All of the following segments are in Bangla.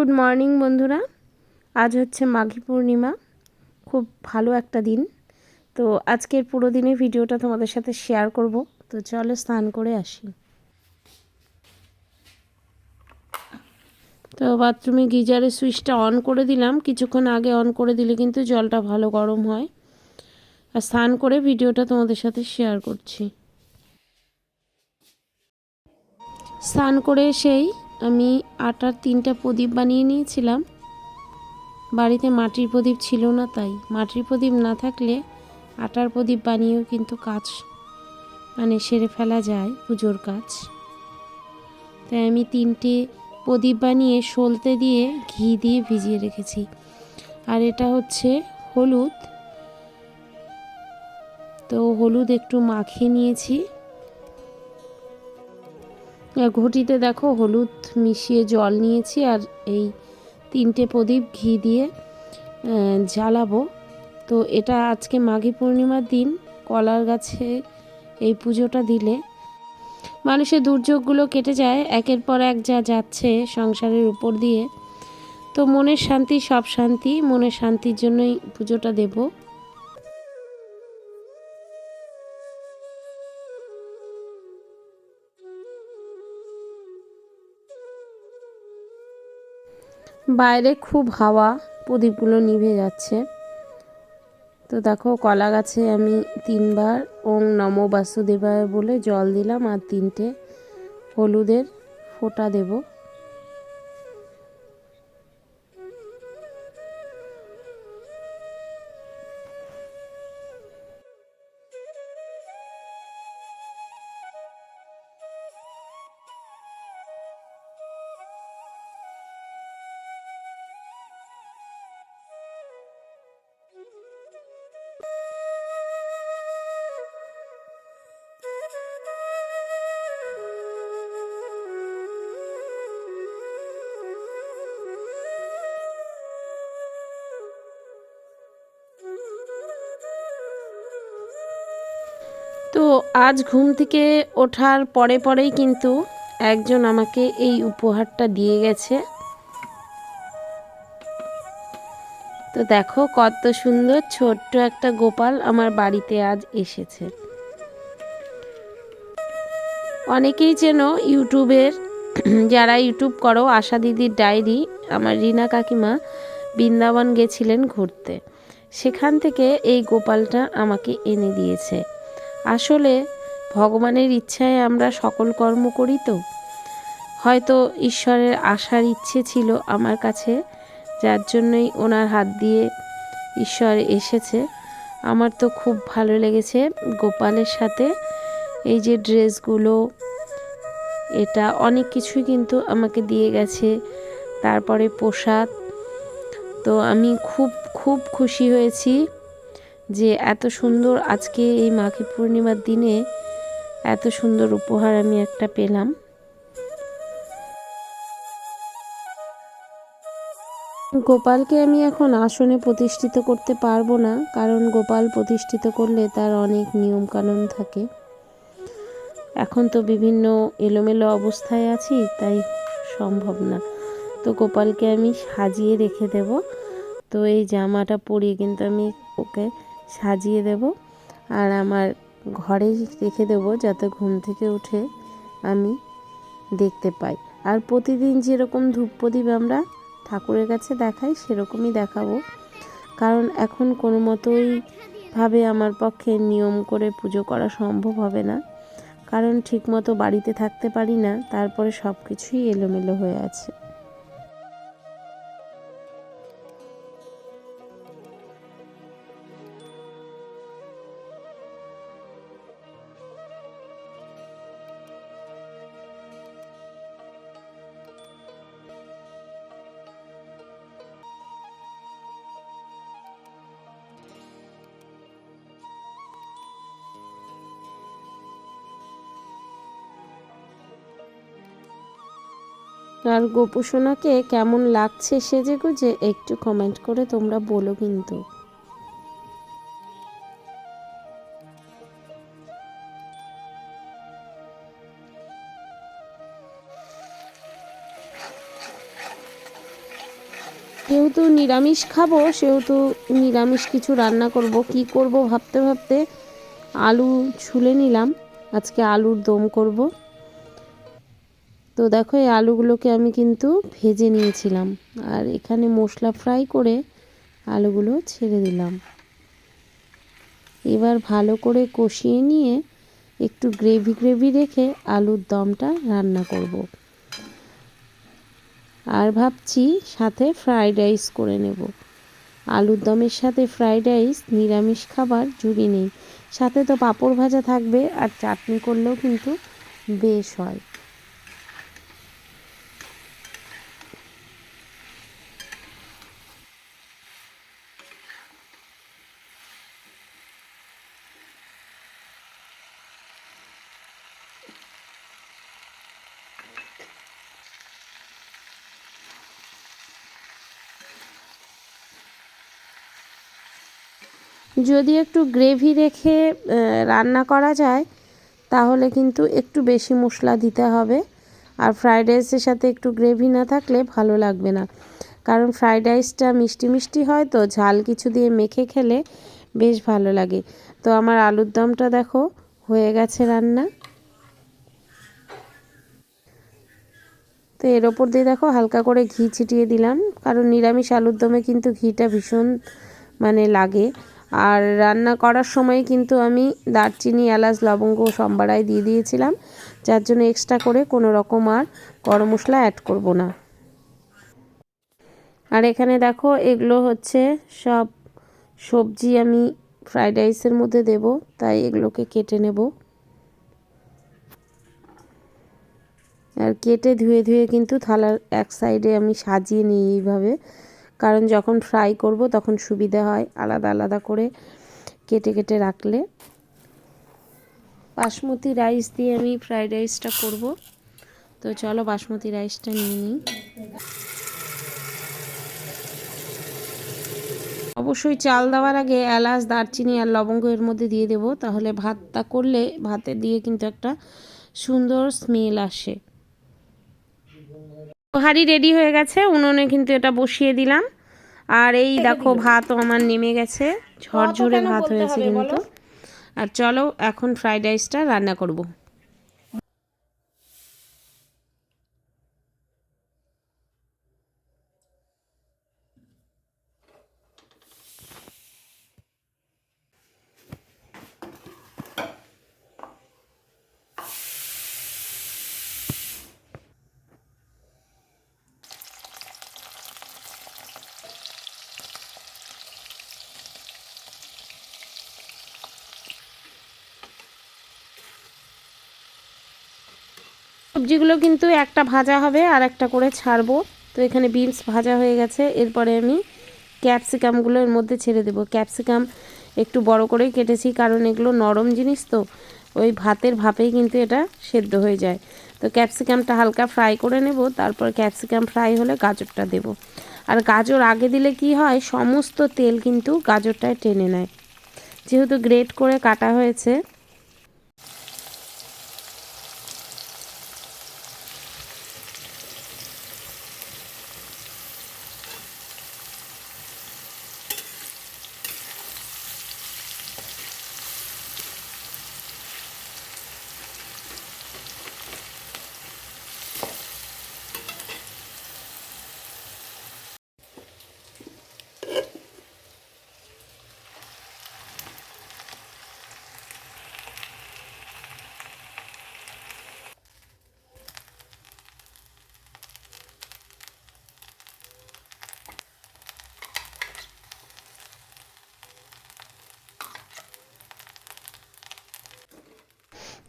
গুড মর্নিং বন্ধুরা। আজ হচ্ছে মাঘী পূর্ণিমা। খুব ভালো একটা দিন। তো আজকের পুরো দিনের ভিডিওটা তোমাদের সাথে শেয়ার করব। তো চলো স্নান করে আসি। তো বাথরুমে গিজারের সুইচটা অন করে দিলাম। কিছুক্ষণ আগে অন করে দিলে কিন্তু জলটা ভালো গরম হয়। আর স্নান করে ভিডিওটা তোমাদের সাথে শেয়ার করছি। স্নান করে এসেই আমি আটার তিনটা প্রদীপ বানিয়ে নিয়েছিলাম। বাড়িতে মাটির প্রদীপ ছিল না তাই। মাটির প্রদীপ না থাকলে আটার প্রদীপ বানিয়েও কিন্তু কাজ মানে সেরে ফেলা যায় পুজোর কাজ। তাই আমি তিনটে প্রদীপ বানিয়ে সলতে দিয়ে ঘি দিয়ে ভিজিয়ে রেখেছি। আর এটা হচ্ছে হলুদ। তো হলুদ একটু মাখিয়ে নিয়েছি। ঘটিতে দেখো, হলুদ মিশিয়ে জল নিয়েছি আর এই তিনটে প্রদীপ ঘি দিয়ে জ্বালাবো। তো এটা আজকে মাঘী পূর্ণিমার দিন, কলার গাছে এই পুজোটা দিলে মানুষের দুর্যোগগুলো কেটে যায়, একের পর এক যা যাচ্ছে সংসারের উপর দিয়ে। তো মনের শান্তি, সব শান্তি, মনের শান্তির জন্যই পুজোটা দেবো। বাইরে খুব হাওয়া, প্রদীপগুলো নিভে যাচ্ছে। তো দেখো, কলা গাছে আমি তিনবার ওং নম বাসুদেবায় বলে জল দিলাম আর তিনটে হলুদের ফোঁটা দেবো। তো আজ ঘুম থেকে ওঠার পরে পরেই কিন্তু একজন আমাকে এই উপহারটা দিয়ে গেছে। তো দেখো কত সুন্দর ছোট্ট একটা গোপাল আমার বাড়িতে আজ এসেছে। অনেকেই যেন ইউটিউবের, যারা ইউটিউব করো, আশা দিদির ডায়েরি, আমার রিনা কাকিমা বৃন্দাবন গেছিলেন ঘুরতে। সেখান থেকে এই গোপালটা আমাকে এনে দিয়েছে। আসলে ভগবানের ইচ্ছায় আমরা সকল কর্ম করি তো। হয়তো ঈশ্বরের আশার ইচ্ছে ছিল আমার কাছে, যার জন্যই ওনার হাত দিয়ে ঈশ্বর এসেছে। আমার তো খুব ভালো লেগেছে গোপালের সাথে। এই যে ড্রেসগুলো, এটা অনেক কিছুই কিন্তু আমাকে দিয়ে গেছে। তারপরে পোশাক তো আমি খুব খুব খুশি হয়েছি। যে এত সুন্দর আজকে এই মাঘী পূর্ণিমার দিনে এত সুন্দর উপহার আমি একটা পেলাম। গোপালকে আমি এখন আসনে প্রতিষ্ঠিত করতে পারব না, কারণ গোপাল প্রতিষ্ঠিত করলে তার অনেক নিয়মকানুন থাকে। এখন তো বিভিন্ন এলোমেলো অবস্থায় আছি, তাই সম্ভব না। তো গোপালকে আমি সাজিয়ে রেখে দেব। তো এই জামাটা পরিয়ে কিন্তু আমি ওকে সাজিয়ে দেব আর আমার ঘরে রেখে দেব যাতে ঘুম থেকে উঠে আমি দেখতে পাই। আর প্রতিদিন যেরকম ধূপ প্রদীপ আমরা ঠাকুরের কাছে দেখাই, সেরকমই দেখাবো। কারণ এখন কোনো মতোই ভাবে আমার পক্ষে নিয়ম করে পুজো করা সম্ভব হবে না। কারণ ঠিকমতো বাড়িতে থাকতে পারি না, তারপরে সব কিছুই এলোমেলো হয়ে আছে। আর গোপুসোনাকে কেমন লাগছে সেজে গুজে একটু কমেন্ট করে তোমরা বলো কিন্তু। যেহেতু নিরামিষ খাব, সেহেতু নিরামিষ কিছু রান্না করব, কি করব ভাবতে ভাবতে আলু ছুলে নিলাম, আজকে আলুর দম করব। তো দেখো, এই আলুগুলোকে আমি কিন্তু ভেজে নিয়েছিলাম। আর এখানে মশলা ফ্রাই করে আলুগুলো ছেড়ে দিলাম। এবার ভালো করে কষিয়ে নিয়ে একটু গ্রেভি গ্রেভি রেখে আলুর দমটা রান্না করব। আর ভাবছি সাথে ফ্রাইড রাইস করে নেব। আলুর দমের সাথে ফ্রাইড রাইস নিরামিষ খাবার জুড়ি নেই। সাথে তো পাঁপড় ভাজা থাকবে আর চাটনি করলেও কিন্তু বেশ হয়। যদি একটু গ্রেভি রেখে রান্না করা যায়, তাহলে কিন্তু একটু বেশি মশলা দিতে হবে। আর ফ্রাইড রাইসের সাথে একটু গ্রেভি না থাকলে ভালো লাগবে না। কারণ ফ্রাইড রাইসটা মিষ্টি মিষ্টি হয় তো, ঝাল কিছু দিয়ে মেখে খেলে বেশ ভালো লাগে। তো আমার আলুর দমটা দেখো, হয়ে গেছে রান্না। তো এর ওপর দিয়ে দেখো, হালকা করে ঘি ছিটিয়ে দিলাম। কারণ নিরামিষ আলুর দমে কিন্তু ঘিটা ভীষণ মানে লাগে। আর রান্না করার সময় কিন্তু আমি দারচিনি, এলাচ, লবঙ্গ সম্বারায় দিয়ে দিয়েছিলাম। যার জন্য এক্সট্রা করে কোনো রকম আর গরম মশলা অ্যাড করব না। আর এখানে দেখো, এগুলো হচ্ছে সব সবজি আমি ফ্রাইড রাইসের মধ্যে দেব, তাই এগুলোকে কেটে নেব। আর কেটে ধুয়ে ধুয়ে কিন্তু থালার এক সাইডে আমি সাজিয়ে নিই এইভাবে। কারণ যখন ফ্রাই করব তখন সুবিধা হয় আলাদা আলাদা করে কেটে কেটে রাখলে। বাসমতি রাইস দিয়ে আমি ফ্রাইড রাইসটা করব। তো চলো বাসমতি রাইসটা নিয়ে নিই। অবশ্যই চাল দেওয়ার আগে এলাচ, দারচিনি আর লবঙ্গ এর মধ্যে দিয়ে দেব। তাহলে ভাতটা করলে ভাতে দিয়ে কিন্তু একটা সুন্দর স্মেল আসে। হাঁড়ি রেডি হয়ে গেছে উনুনে কিন্তু এটা বসিয়ে দিলাম। আর এই দেখো ভাতও আমার নেমে গেছে ঝরঝরে ভাত হয়েছে কিন্তু। আর চলো এখন ফ্রাইড রাইসটা রান্না করব। সবজিগুলো কিন্তু একটা ভাজা হবে আর একটা করে ছাড়বো। তো এখানে বিনস ভাজা হয়ে গেছে। এরপরে আমি ক্যাপসিকামগুলো এর মধ্যে ছেড়ে দেবো। ক্যাপসিকাম একটু বড় করেই কেটেছি, কারণ এগুলো নরম জিনিস তো, ওই ভাতের ভাপেই কিন্তু এটা সেদ্ধ হয়ে যায়। তো ক্যাপসিকামটা হালকা ফ্রাই করে নেব, তারপর ক্যাপসিকাম ফ্রাই হলে গাজরটা দেব। আর গাজর আগে দিলে কি হয়, সমস্ত তেল কিন্তু গাজরটায় টেনে নেয়। যেহেতু গ্রেট করে কাটা হয়েছে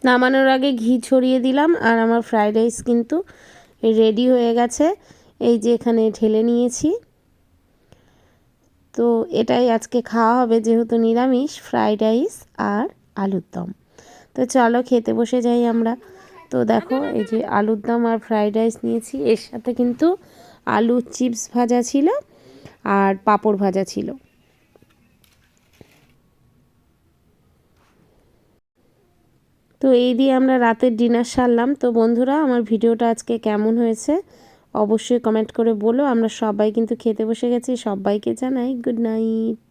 নামানোর আগে ঘি ছড়িয়ে দিলাম আর আমার ফ্রাইড রাইস কিন্তু রেডি হয়ে গেছে। এই যে এখানে ঢেলে নিয়েছি। তো এটাই আজকে খাওয়া হবে যেহেতু নিরামিষ, ফ্রাইড রাইস আর আলুর দম। তো চলো খেতে বসে যাই আমরা। তো দেখো, এই যে আলুর দম আর ফ্রাইড রাইস নিয়েছি। এর সাথে কিন্তু আলু চিপস ভাজা ছিল আর পাঁপড় ভাজা ছিল। তো এই দিয়ে আমরা রাতের ডিনার সারলাম। তো বন্ধুরা, আমার ভিডিওটা আজকে কেমন হয়েছে অবশ্যই কমেন্ট করে বলো। আমরা সবাই কিন্তু খেতে বসে গেছি, সবাইকে জানাই গুড নাইট।